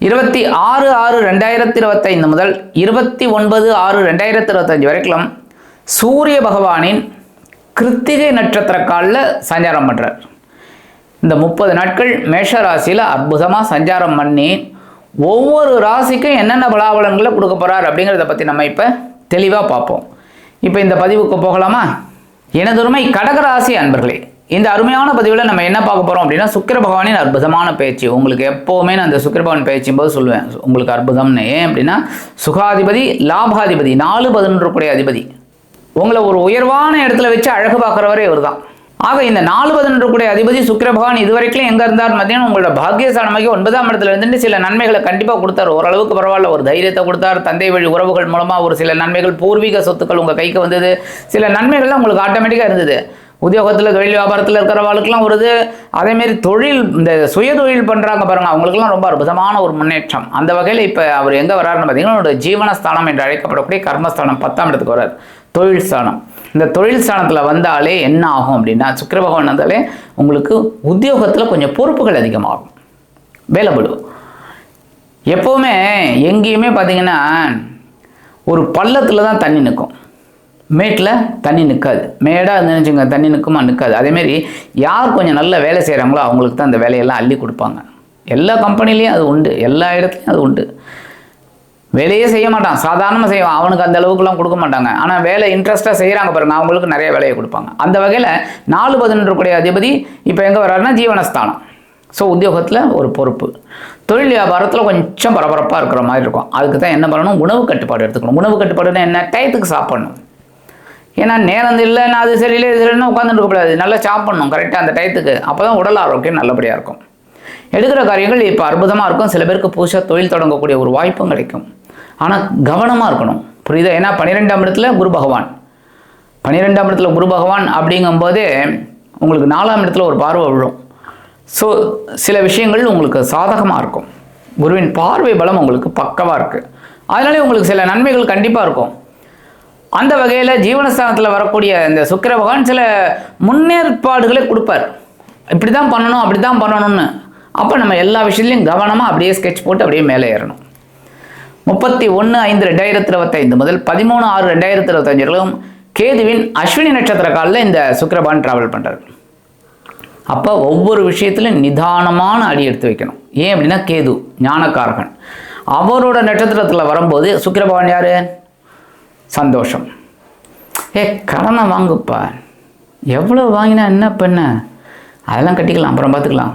இருபத்தி ஆறு ஆறு ரெண்டாயிரத்தி இருபத்தைந்து முதல் இருபத்தி ஒன்பது ஆறு ரெண்டாயிரத்தி இருபத்தஞ்சு வரைக்கும் சூரிய பகவானின் கிருத்திகை நட்சத்திர காலில் சஞ்சாரம் பண்ணுறார் இந்த முப்பது நாட்கள் மேஷ ராசியில் அற்புதமாக சஞ்சாரம் பண்ணி ஒவ்வொரு ராசிக்கும் என்னென்ன பலாபலங்களை கொடுக்க போகிறார் அப்படிங்கிறத பற்றி நம்ம இப்போ தெளிவாக பார்ப்போம். இப்போ இந்த பதிவுக்கு போகலாமா? எனதுரிமை கடகராசி அன்பர்களே இந்த அருமையான பதிவில் நம்ம என்ன பார்க்க போகிறோம் அப்படின்னா சுக்கர பகவானின் அற்புதமான பயிற்சி உங்களுக்கு எப்போவுமே நான் அந்த சுக்கர பகவான் பயிற்சியும் போது சொல்லுவேன். உங்களுக்கு அற்புதம்னு ஏன் அப்படின்னா சுகாதிபதி லாபாதிபதி நாலு பதினொன்று கூடிய அதிபதி. உங்களை ஒரு உயர்வான இடத்துல வச்சு அழகு பார்க்குறவரே இவர் தான் ஆக இந்த நாலு பதினொன்று கூடிய அதிபதி சுக்கர பகவான் இதுவரைக்கும் எங்கே இருந்தார்? பார்த்தீங்கன்னா உங்களோட பாக்கியஸ்தானமாகி ஒன்பதாம் இடத்துல இருந்துட்டு சில நன்மைகளை கண்டிப்பாக கொடுத்தார். ஓரளவுக்கு பரவாயில்ல ஒரு தைரியத்தை கொடுத்தார். தந்தை வழி உறவுகள் மூலமாக ஒரு சில நன்மைகள் பூர்வீக சொத்துக்கள் உங்கள் கைக்கு வந்தது. சில நன்மைகள்லாம் உங்களுக்கு ஆட்டோமேட்டிக்காக இருந்தது. உத்தியோகத்தில் தொழில் வியாபாரத்தில் இருக்கிறவர்களுக்கெல்லாம் வருது அதேமாரி தொழில் இந்த சுய தொழில் பண்ணுறாங்க பாருங்கள் அவங்களுக்குலாம் ரொம்ப அற்புதமான ஒரு முன்னேற்றம். அந்த வகையில் இப்போ அவர் எங்கே வராருன்னு பார்த்தீங்கன்னா ஒரு ஜீவனஸ்தானம் என்று அழைக்கப்படக்கூடிய கர்மஸ்தானம் பத்தாம் இடத்துக்கு வரார் தொழில் ஸ்தானம். இந்த தொழில் ஸ்தானத்தில் வந்தாலே என்ன ஆகும் அப்படின்னா சுக்கர பகவான் வந்தாலே உங்களுக்கு உத்தியோகத்தில் கொஞ்சம் பொறுப்புகள் அதிகமாகும். வேலை எப்போவுமே எங்கேயுமே பார்த்தீங்கன்னா ஒரு பள்ளத்தில் தான் தண்ணி நிற்கும் மேட்டில் தண்ணி நிற்காது மேடாக நினைச்சுங்க தண்ணி நிற்குமா நிற்காது அதேமாரி யார் கொஞ்சம் நல்ல வேலை செய்கிறாங்களோ அவங்களுக்கு தான் அந்த வேலையெல்லாம் அள்ளி கொடுப்பாங்க. எல்லா கம்பெனிலையும் அது உண்டு. எல்லா இடத்துலையும் அது உண்டு. வேலையே செய்ய மாட்டான். சாதாரணமாக செய்வான். அவனுக்கு அந்த அளவுக்குலாம் கொடுக்க மாட்டாங்க. ஆனால் வேலை இன்ட்ரெஸ்ட்டாக செய்கிறாங்க பாருங்க அவங்களுக்கு நிறைய வேலையை கொடுப்பாங்க. அந்த வகையில் நாலு பதினொன்று கூடிய அதிபதி இப்போ எங்கே வர்றாருன்னா ஜீவனஸ்தானம். ஸோ உத்தியோகத்தில் ஒரு பொறுப்பு. தொழில் வியாபாரத்தில் கொஞ்சம் பரபரப்பாக இருக்கிற மாதிரி இருக்கும். அதுக்கு தான் என்ன பண்ணணும்? உணவு கட்டுப்பாடு எடுத்துக்கணும். உணவு கட்டுப்பாடுன்னா என்ன? டயத்துக்கு சாப்பிடணும். ஏன்னா நேரம் இல்லை நான் அது சரியில்லை இது சரியில்லைன்னு உட்காந்துட்டு கூடாது நல்லா சாப்பிடணும் கரெக்டாக அந்த டயத்துக்கு. அப்போ தான் உடல் ஆரோக்கியம் நல்லபடியாக இருக்கும். எடுக்கிற காரியங்கள் இப்போ அற்புதமாக இருக்கும். சில பேருக்கு புதுசாக தொழில் தொடங்கக்கூடிய ஒரு வாய்ப்பும் கிடைக்கும். ஆனால் கவனமாக இருக்கணும். புரியுதா? ஏன்னா பன்னிரெண்டாம் இடத்துல குரு பகவான். பன்னிரெண்டாம் இடத்துல குரு பகவான் அப்படிங்கும்போதே உங்களுக்கு நாலாம் இடத்துல ஒரு பார்வை விழும். ஸோ சில விஷயங்கள் உங்களுக்கு சாதகமாக இருக்கும். குருவின் பார்வை பலம் உங்களுக்கு பக்கவாக இருக்குது அதனாலே உங்களுக்கு சில நன்மைகள் கண்டிப்பாக இருக்கும். அந்த வகையில் ஜீவனஸ்தானத்தில் வரக்கூடிய இந்த சுக்கிர பகவான் சில முன்னேற்பாடுகளை கொடுப்பார். இப்படி தான் பண்ணணும் அப்படி தான் பண்ணணும்னு. அப்போ நம்ம எல்லா விஷயத்துலையும் கவனமாக அப்படியே ஸ்கெட்ச் போட்டு அப்படியே மேலே ஏறணும். முப்பத்தி ஒன்று ஐந்து ரெண்டாயிரத்தி இருபத்தைந்து முதல் பதிமூணு ஆறு ரெண்டாயிரத்தி இருபத்தஞ்சிலும் கேதுவின் அஸ்வினி நட்சத்திர காலில் இந்த சுக்கிரபான் ட்ராவல் பண்ணுறாரு அப்போ ஒவ்வொரு விஷயத்திலும் நிதானமான அடி எடுத்து வைக்கணும். ஏன் அப்படின்னா கேது ஞானக்காரகன். அவரோட நட்சத்திரத்தில் வரும்போது சுக்கிரபகவான் யார்? சந்தோஷம். ஏ கடனை வாங்குப்பா. எவ்வளோ வாங்கினா என்ன பண்ண? அதெல்லாம் கட்டிக்கலாம் அப்புறம் பார்த்துக்கலாம்.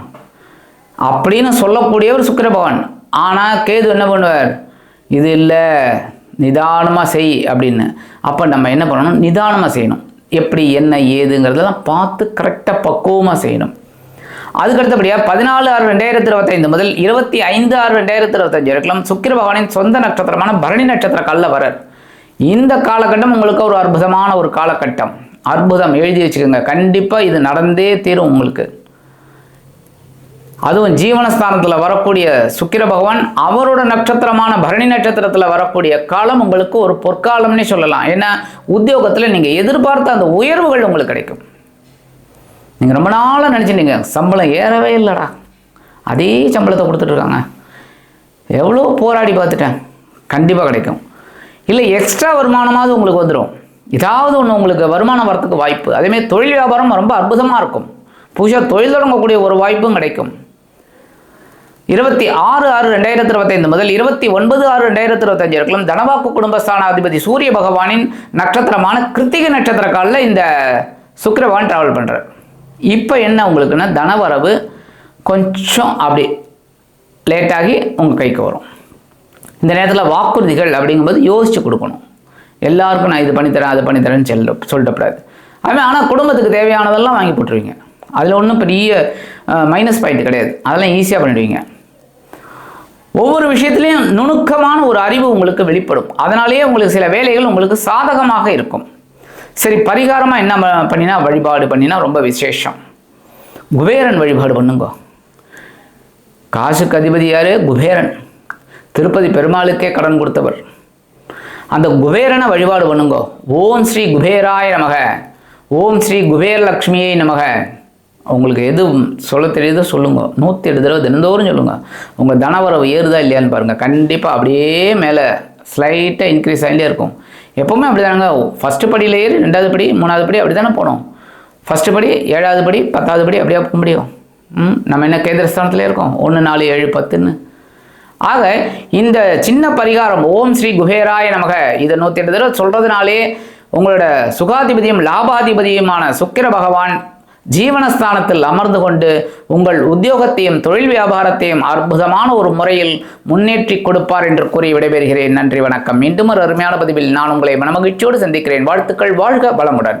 அப்படின்னு சொல்லக்கூடியவர் சுக்கர பகவான் ஆனால் கேது என்ன பண்ணுவார்? இது இல்லை நிதானமாக செய் அப்படின்னு. அப்போ நம்ம என்ன பண்ணணும்? நிதானமாக செய்யணும். எப்படி என்ன ஏதுங்கிறதெல்லாம் பார்த்து கரெக்டாக பக்குவமாக செய்யணும். அதுக்கு அடுத்தபடியாக பதினாலு ஆறு ரெண்டாயிரத்தி இருபத்தைந்து முதல் இருபத்தி ஐந்து ஆறு ரெண்டாயிரத்தி இருபத்தஞ்சு வரைக்கும் சுக்கிர பகவானின் சொந்த நட்சத்திரமான பரணி நட்சத்திர கல்ல வரர் இந்த காலகட்டம் உங்களுக்கு ஒரு அற்புதமான ஒரு காலகட்டம். அற்புதம். எழுதி வச்சுக்கோங்க. கண்டிப்பாக இது நடந்தே தீரும் உங்களுக்கு. அதுவும் ஜீவனஸ்தானத்தில் வரக்கூடிய சுக்கிர பகவான் அவரோட நட்சத்திரமான பரணி நட்சத்திரத்தில் வரக்கூடிய காலம் உங்களுக்கு ஒரு பொற்காலம்னே சொல்லலாம். ஏன்னா உத்தியோகத்தில் நீங்கள் எதிர்பார்த்த அந்த உயர்வுகள் உங்களுக்கு கிடைக்கும். நீங்கள் ரொம்ப நாளாக நினச்சிட்டீங்க சம்பளம் ஏறவே இல்லைடா. அதே சம்பளத்தை கொடுத்துட்ருக்காங்க எவ்வளோ போராடி பார்த்துட்டேன். கண்டிப்பாக கிடைக்கும். இல்லை எக்ஸ்ட்ரா வருமானமாவது உங்களுக்கு வந்துடும் ஏதாவது ஒன்று உங்களுக்கு வருமானம் வரத்துக்கு வாய்ப்பு. அதேமாதிரி தொழில் வியாபாரம் ரொம்ப அற்புதமாக இருக்கும். புதுசாக தொழில் தொடங்கக்கூடிய ஒரு வாய்ப்பும் கிடைக்கும். இருபத்தி ஆறு ஆறு ரெண்டாயிரத்தி இருபத்தைந்து முதல் இருபத்தி ஒன்பது ஆறு ரெண்டாயிரத்தி இருபத்தஞ்சு இருக்கலாம் தனவாக்கு குடும்பஸ்தானாதிபதி சூரிய பகவானின் நட்சத்திரமான கிருத்திகை நட்சத்திர காலில் இந்த சுக்கிரவான் டிராவல் பண்ணுறார் இப்போ என்ன உங்களுக்குன்னா தனவரவு கொஞ்சம் அப்படி லேட்டாகி உங்கள் கைக்கு வரும். இந்த நேரத்தில் வாக்குறுதிகள் அப்படிங்கும்போது யோசித்து கொடுக்கணும். எல்லாருக்கும் நான் இது பண்ணித்தரேன் அது பண்ணித்தரேன்னு சொல்ல சொல்லிடக்கூடாது அதுமாதிரி ஆனால் குடும்பத்துக்கு தேவையானதெல்லாம் வாங்கி போட்டுருவீங்க. அதில் ஒன்றும் பெரிய மைனஸ் பாயிண்ட் கிடையாது. அதெல்லாம் ஈஸியாக பண்ணிடுவீங்க. ஒவ்வொரு விஷயத்துலையும் நுணுக்கமான ஒரு அறிவு உங்களுக்கு வெளிப்படும். அதனாலேயே உங்களுக்கு சில வேலைகள் உங்களுக்கு சாதகமாக இருக்கும். சரி பரிகாரமாக என்ன பண்ணினா வழிபாடு பண்ணினா ரொம்ப விசேஷம். குபேரன் வழிபாடு பண்ணுங்க. காசுக்கு அதிபதி யார்? குபேரன். திருப்பதி பெருமாளுக்கே கடன் கொடுத்தவர். அந்த குபேரனை வழிபாடு பண்ணுங்க. ஓம் ஸ்ரீ குபேராய நமக. ஓம் ஸ்ரீ குபேரலக்ஷ்மியை நமக. உங்களுக்கு எது சொல்ல தெரியுதோ சொல்லுங்க. நூற்றி எட்டு தடவை தினந்தோறும் சொல்லுங்க. உங்கள் தனவரவு ஏறுதா இல்லையான்னு பாருங்கள் கண்டிப்பாக அப்படியே மேலே ஸ்லைட்டாக இன்க்ரீஸ் ஆகிட்டே இருக்கும். எப்போவுமே அப்படி தானங்க ஃபஸ்ட்டு படியில் ஏறி ரெண்டாவது படி மூணாவது படி அப்படி தானே போனோம். ஃபஸ்ட்டு படி ஏழாவது படி பத்தாவது படி அப்படியே போக முடியும். ம் நம்ம என்ன கேந்திர ஸ்தானத்துலேயே இருக்கோம்? ஒன்று நாலு ஏழு பத்துன்னு. ஆக இந்த சின்ன பரிகாரம் ஓம் ஸ்ரீ குஹேராய நமக. இதை நூற்றி எட்டு தடவை சொல்கிறதுனாலே உங்களோட சுகாதிபதியும் லாபாதிபதியுமான சுக்கிர பகவான் ஜீவனஸ்தானத்தில் அமர்ந்து கொண்டு உங்கள் உத்தியோகத்தையும் தொழில் வியாபாரத்தையும் அற்புதமான ஒரு முறையில் முன்னேற்றி கொடுப்பார் என்று கூறி விடைபெறுகிறேன். நன்றி வணக்கம். மீண்டும் ஒரு அருமையான பதிவில் நான் உங்களை மனமகிழ்ச்சியோடு சந்திக்கிறேன். வாழ்த்துக்கள் வாழ்க வளமுடன்.